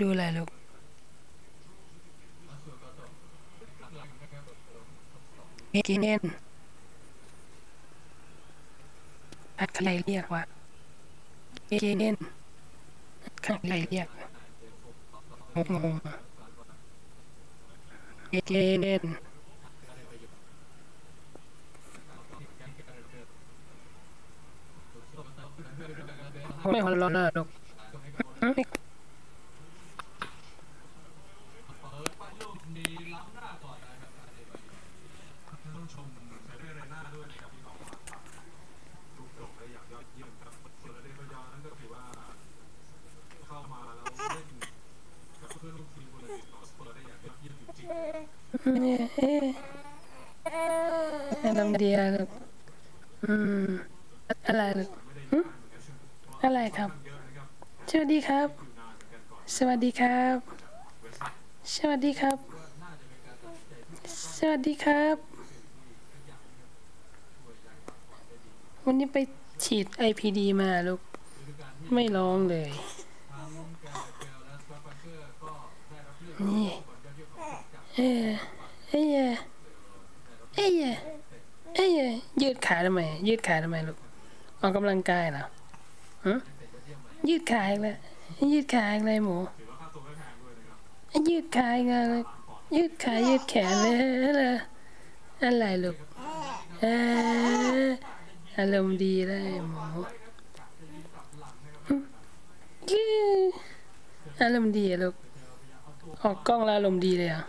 ดูอะไรลูกเกเนใครเรียกวะเกเนนใครเรียกงงงเกเนไม่หัวเราะนะลูก ต้องชมเซเว่นเรน่าด้วยนะครับที่บอกว่าลูกโด่งได้อย่างยอดเยี่ยมครับส่วนอเดบายอนนั่นก็ถือว่า เข้ามาแล้วเล่นกับเพื่อนร่วมทีมคนอื่นของสเปอร์ได้อย่างยอดเยี่ยมจริง ๆอารมณ์ดีอะลูกอืมอะไรลูกอะไรครับ สวัสดีครับ สวัสดีครับ สวัสดีครับ สวัสดีครับ วันนี้ไปฉีด IPD มาลูก ไม่ร้องเลย นี่ เออเอ้ย เอ้ยเอ้ยยืดขาทำไม ยืดขาทำไมลูกออกกำลังกายเหรอฮะยืดขาอีกแล้วยืดขาอีกเลยหมูยืดขาอีกแล้วยืดขายืดแขนเลยอะไรลูกอารมณ์ดีเลยหมูอารมณ์ดีลูกออกกล้องแล้วอารมณ์ดีเลยอะ